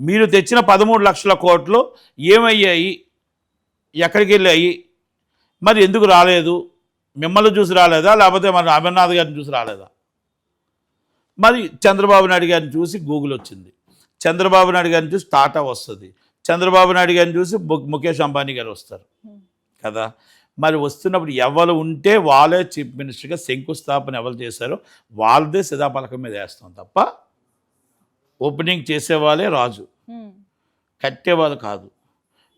మీరు తెచ్చిన పదమూడు లక్షల కోట్లు ఏమయ్యాయి? ఎక్కడికి వెళ్ళాయి? మరి ఎందుకు రాలేదు? మిమ్మల్ని చూసి రాలేదా? లేకపోతే మరి అమర్నాథ్ గారిని చూసి రాలేదా? మరి చంద్రబాబు నాయుడు గారిని చూసి గూగుల్ వచ్చింది. చంద్రబాబు నాయుడు గారిని చూసి టాటా వస్తుంది. చంద్రబాబు నాయుడు గారిని చూసి ము- ముఖేష్ అంబానీ గారు వస్తారు. కదా? మరి వస్తున్నప్పుడు ఎవరు ఉంటే వాళ్ళే చీఫ్ మినిస్టర్గా శంకుస్థాపన ఎవరు చేశారో వాళ్ళదే సిధాపలకం మీద వేస్తాం తప్ప ఓపెనింగ్ చేసేవాళ్ళే రాజు. కట్టేవాళ్ళు కాదు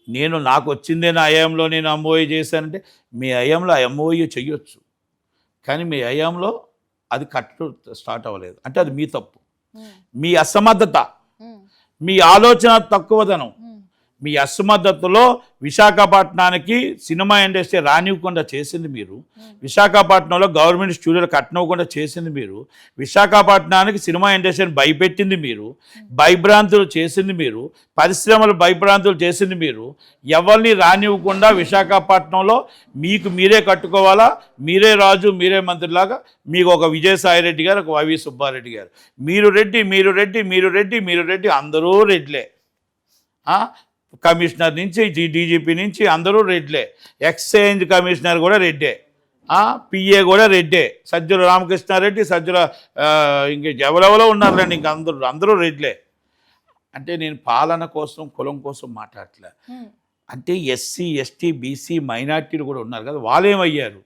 నేను నాకు వచ్చిందే నా అయంలో నేను ఎంఓఈ చేశానంటే మీ అయంలో ఎంఓఈ చెయ్యొచ్చు కానీ మీ అయంలో అది కట్టు స్టార్ట్ అవ్వలేదు అంటే అది మీ తప్పు. మీ అసమర్థత. మీ ఆలోచన తక్కువదనం. మీ అసమర్థతలో విశాఖపట్నానికి సినిమా ఇండస్ట్రీ రానివ్వకుండా చేసింది మీరు. విశాఖపట్నంలో గవర్నమెంట్ స్టూడియోలు కట్టనివ్వకుండా చేసింది మీరు. విశాఖపట్నానికి సినిమా ఇండస్ట్రీని భయపెట్టింది మీరు. భయభ్రాంతులు చేసింది మీరు. పరిశ్రమలు భయభ్రాంతులు చేసింది మీరు. ఎవరిని రానివ్వకుండా విశాఖపట్నంలో మీకు మీరే కట్టుకోవాలా? మీరే రాజు మీరే మంత్రిలాగా మీకు ఒక విజయసాయి రెడ్డి గారు ఒక వైవి సుబ్బారెడ్డి గారు. మీరు రెడ్డి మీరు రెడ్డి మీరు రెడ్డి మీరు రెడ్డి అందరూ రెడ్లే. కమిషనర్ నుంచి డీజీపీ నుంచి అందరూ రెడ్లే. ఎక్స్చేంజ్ కమిషనర్ కూడా రెడ్డే? పిఏ కూడా రెడ్డే. సజ్జల రామకృష్ణారెడ్డి సజ్జల ఇంక ఎవరెవరో ఉన్నారులేండి ఇంక అందరూ అందరూ రెడ్లే. అంటే నేను పాలన కోసం కులం కోసం మాట్లాడలే. అంటే ఎస్సీ ఎస్టీ బీసీ మైనార్టీలు కూడా ఉన్నారు కదా వాళ్ళు ఏమయ్యారు